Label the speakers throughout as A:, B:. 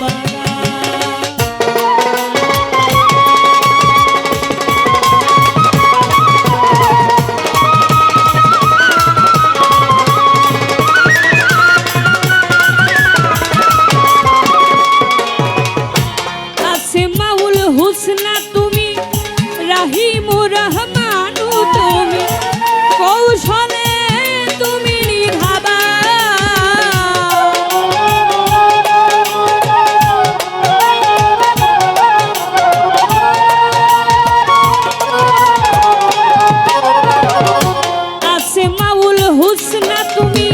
A: Bye. tu.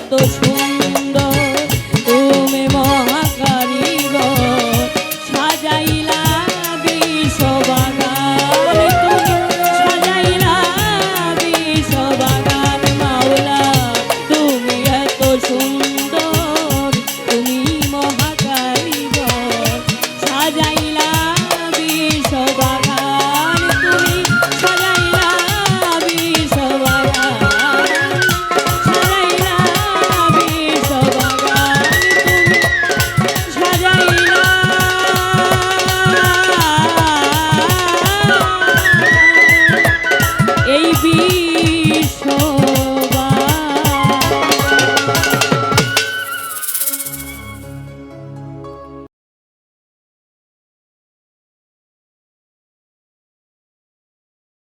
A: তুমি তো সুন্দর